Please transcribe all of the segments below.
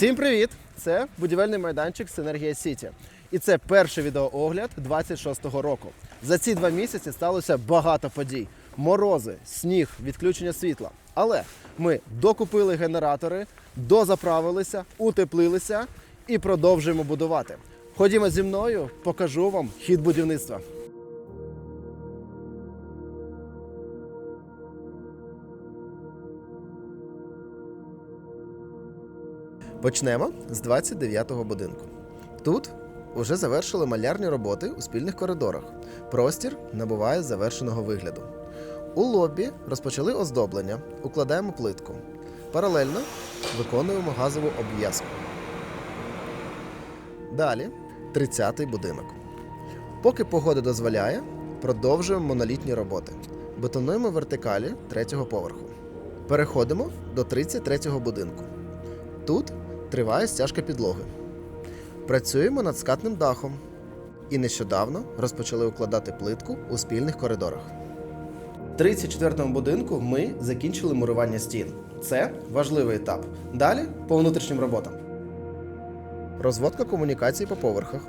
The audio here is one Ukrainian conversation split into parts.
Всім привіт! Це будівельний майданчик Синергія Сіті. І це перший відеоогляд 26-го року. За ці два місяці сталося багато подій: морози, сніг, відключення світла. Але ми докупили генератори, дозаправилися, утеплилися і продовжуємо будувати. Ходімо зі мною, покажу вам хід будівництва. Почнемо з 29-го будинку. Тут уже завершили малярні роботи у спільних коридорах. Простір набуває завершеного вигляду. У лобі розпочали оздоблення, укладаємо плитку. Паралельно виконуємо газову обв'язку. Далі 30-й будинок. Поки погода дозволяє, продовжуємо монолітні роботи. Бетонуємо вертикалі третього поверху. Переходимо до 33-го будинку. Тут триває стяжка підлоги. Працюємо над скатним дахом. І нещодавно розпочали укладати плитку у спільних коридорах. В 34-му будинку ми закінчили мурування стін. Це важливий етап. Далі по внутрішнім роботам. Розводка комунікацій по поверхах,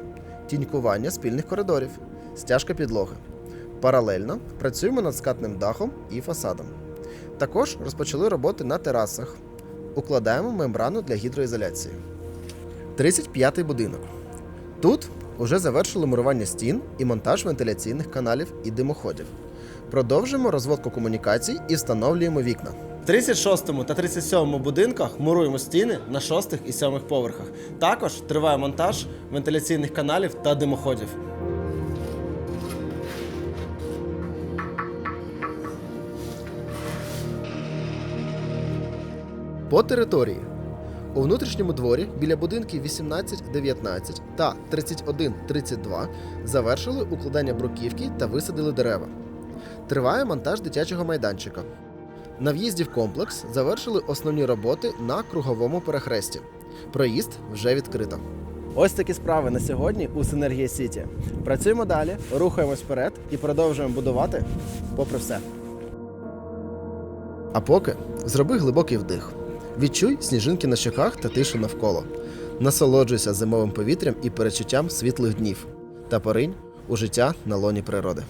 тінькування спільних коридорів, стяжка підлоги. Паралельно працюємо над скатним дахом і фасадом. Також розпочали роботи на терасах. Укладаємо мембрану для гідроізоляції. 35-й будинок. Тут уже завершили мурування стін і монтаж вентиляційних каналів і димоходів. Продовжуємо розводку комунікацій і встановлюємо вікна. В 36 та 37 будинках муруємо стіни на 6 і 7 поверхах. Також триває монтаж вентиляційних каналів та димоходів. По території. У внутрішньому дворі біля будинків 18-19 та 31-32 завершили укладання бруківки та висадили дерева. Триває монтаж дитячого майданчика. На в'їзді в комплекс завершили основні роботи на круговому перехресті. Проїзд вже відкрито. Ось такі справи на сьогодні у Синергія Сіті. Працюємо далі, рухаємось вперед і продовжуємо будувати попри все. А поки зроби глибокий вдих. Відчуй сніжинки на щоках та тишу навколо. Насолоджуйся зимовим повітрям і перечуттям світлих днів та поринь у життя на лоні природи.